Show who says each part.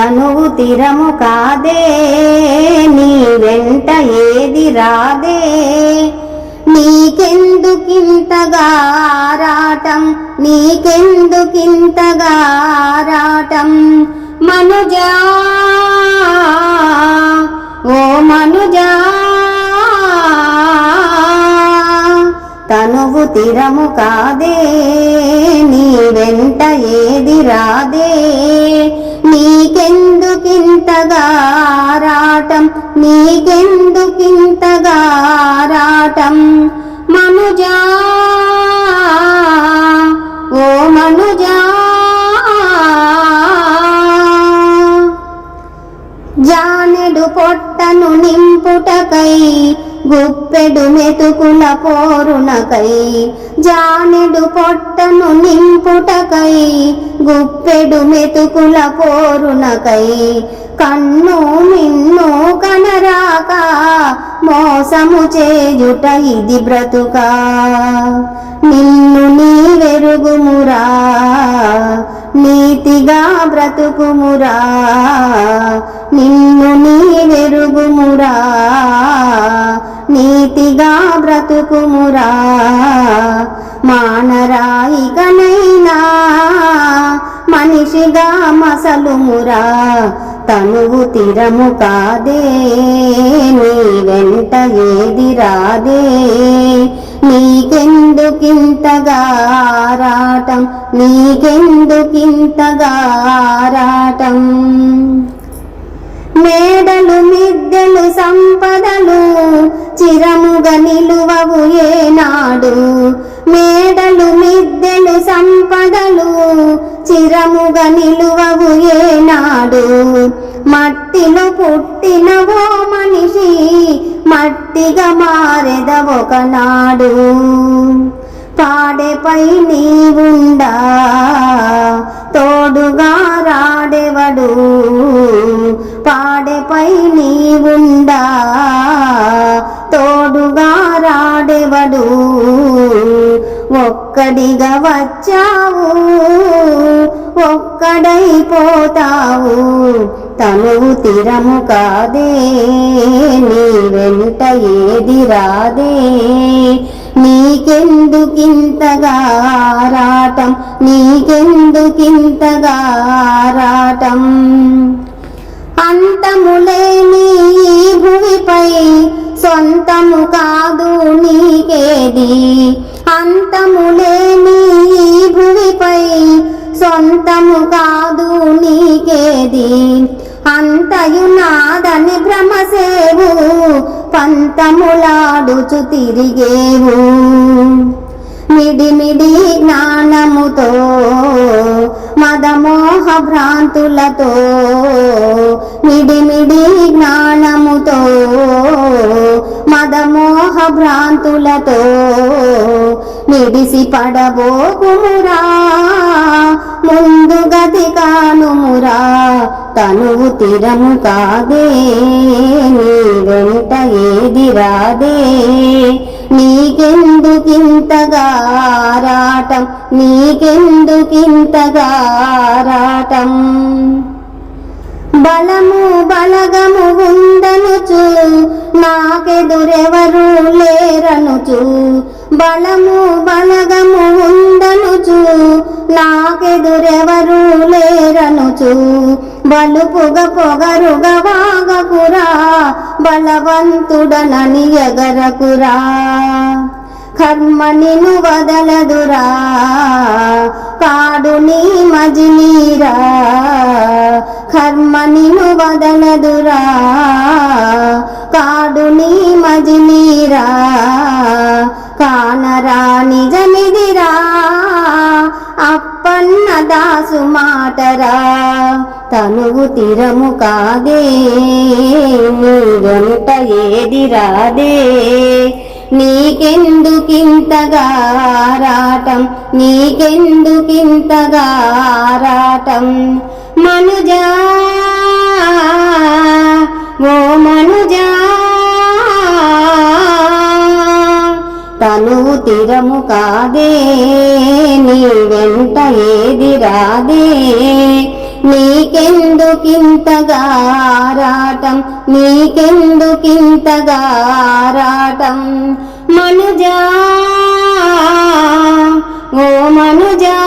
Speaker 1: తనువు తిరము కాదే నీ వెంట ఏది రాదే. నీకెందుకింతగా ఆరాటం నీకెందుకింతగా ఆరాటం? మనుజా ఓ మనుజా తనువు తిరము కాదే నీ వెంట ఏది రాదే? నీకెందుకింతగా రాటం నీకెందుకింతగా రాటం మనుజా ఓ మనుజా జానెడు పొట్టను నింపుటకై గుప్పెడు మెతుకుల పోరునకై జానెడు పొట్టను నింపుటకై గుప్పెడు మెతుకుల పోరునకై కన్ను మిన్ను కనరాక మోసము చేయుట ఇది బ్రతుక. నిన్ను నీ వెరుగుమురా నీతిగా బ్రతుకుమురా నిన్ను నీ వెరుగుమురా బ్రతుకుమురా మానరాయిగనైనా మనిషిగా మసలుమురా తనువు తిరము కాదే నీ వెంట ఏది రాదే. నీకెందుకింతగారాటం నీకెందుకింతగారాటం మేడలు మిద్దెలు సంపదలు చిరముగా నిలువవు ఏనాడు. మేడలు మిద్దెలు సంపదలు చిరముగా నిలువవు ఏనాడు. మట్టిలో పుట్టినవో మనిషి మట్టిగా మారెద ఒకనాడు. పాడెపై నీవుండా తోడుగా రాడెవడు. పాడెపై నీవుండా. తోడుగా రాడెవడు ఒక్కడిగా వచ్చావు. ఒక్కడైపోతావు తనువు తిరము కాదే. నీ వెంట ఏది రాదే. నీకెందుకింతగా ఆరాటం? నీకెందుకింతగా ఆరాటం? అంతములేని నీ భూమిపై సొంతము కాదు నీకేది? అంతములేని నీ భూమిపై సొంతము కాదు నీకేది? అంతయు నాదని భ్రమసేవు పంతములాడుచు తిరిగేవు. మిడిమిడి జ్ఞానముతో మదమోహ భ్రాంతులతో మిడిమిడి జ్ఞానముతో మదమోహ భ్రాంతులతో నిడిసి పడబోకుమురా ముందు గతి కానుమురా తనువు తిరము కాదే నీ వెంట ఏది రాదే నీకెందుకింతగారాటం? నీకెందుకింతగారాటం? బలము బలగము ఉందనుచు నాకెదురెవరు లేరనుచు. బలము బలగము ఉందనుచు నాకెదురెవరు లేరనుచు బలుపుగ పొగరుగ వాగకురా బలవంతుడనని ఎగరకురా. కర్మ నిను వదలదురా. కాడు నీ మజినీరా కర్మ నిను వదలదురా. కాడు నీ మజినీరా కానరా నిజమిదిరా అప్ప దాసు మాటరా తనువు తిరము కాదే నీ వెంట ఏది రాదే. నీకెందుకింతగా ఆరాటం నీకెందుకింతగా ఆరాటం? మనుజా ఓ తీరము కాదే నీ వెంట ఏది రాదే. నీకెందుకింతగారాటం నీకెందుకింతగారాటం మనుజా ఓ మనుజా